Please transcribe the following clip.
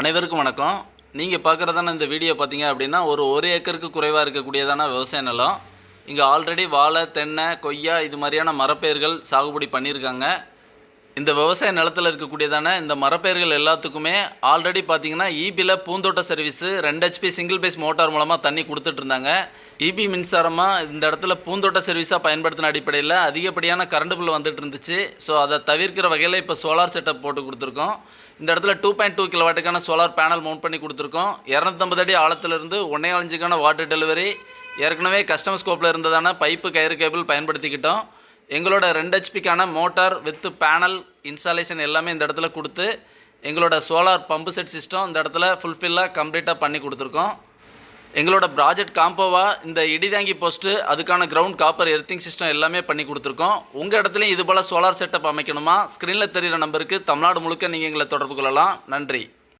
அனைவருக்கும் வணக்கம். நீங்கள் பார்க்குறதான இந்த வீடியோ பார்த்தீங்க அப்படின்னா ஒரு ஒரு ஏக்கருக்கு குறைவாக இருக்கக்கூடியதான விவசாய நிலம். இங்கே ஆல்ரெடி வாழை தென்னை கொய்யா இது மாதிரியான மரப்பயிர்கள் சாகுபடி பண்ணியிருக்காங்க. இந்த விவசாய நிலத்தில் இருக்கக்கூடியதான இந்த மரப்பயிர்கள் எல்லாத்துக்குமே ஆல்ரெடி பார்த்தீங்கன்னா ஈபியில் பூந்தோட்ட சர்வீஸு ரெண்டு ஹெச்பி சிங்கிள் பேஸ் மோட்டார் மூலமாக தண்ணி கொடுத்துட்டு இருந்தாங்க. இபி மின்சாரமாக இந்த இடத்துல பூந்தோட்ட சர்வீஸாக பயன்படுத்தின அடிப்படையில் அதிகப்படியான கரண்ட் பில் வந்துட்டு இருந்துச்சு. ஸோ அதை தவிர்க்கிற வகையில் இப்போ சோலார் செட்டப் போட்டு கொடுத்துருக்கோம். இந்த இடத்துல டூ பாயிண்ட் டூ கிலோவாட்டுக்கான சோலார் பேனல் மவுண்ட் பண்ணி கொடுத்துருக்கோம். இரநூத்தம்பது அடி ஆழத்திலிருந்து ஒன்றே அஞ்சுக்கான வாட்டர் டெலிவரி ஏற்கனவே கஸ்டமர் ஸ்கோப்பில் இருந்ததான பைப்பு கயிறு கேபிள் பயன்படுத்திக்கிட்டோம். எங்களோட ரெண்டு ஹெச்பிக்கான மோட்டார் வித்து பேனல் இன்ஸ்டாலேஷன் எல்லாமே இந்த இடத்துல கொடுத்து எங்களோட சோலார் பம்பு செட் சிஸ்டம் இந்த இடத்துல ஃபுல்ஃபில்லாக கம்ப்ளீட்டாக பண்ணி கொடுத்துருக்கோம். எங்களோட ப்ராஜெக்ட் காம்போவாக இந்த இடிதாங்கி போஸ்ட்டு அதுக்கான கிரவுண்ட் காப்பர் எர்த்திங் சிஸ்டம் எல்லாமே பண்ணி கொடுத்துருக்கோம். உங்கள் இடத்துலையும் இது போல் சோலார் செட்டப் அமைக்கணுமா? ஸ்க்ரீனில் தெரிகிற நம்பருக்கு தமிழ்நாடு முழுக்க நீங்கள் எங்களை தொடர்பு கொள்ளலாம். நன்றி.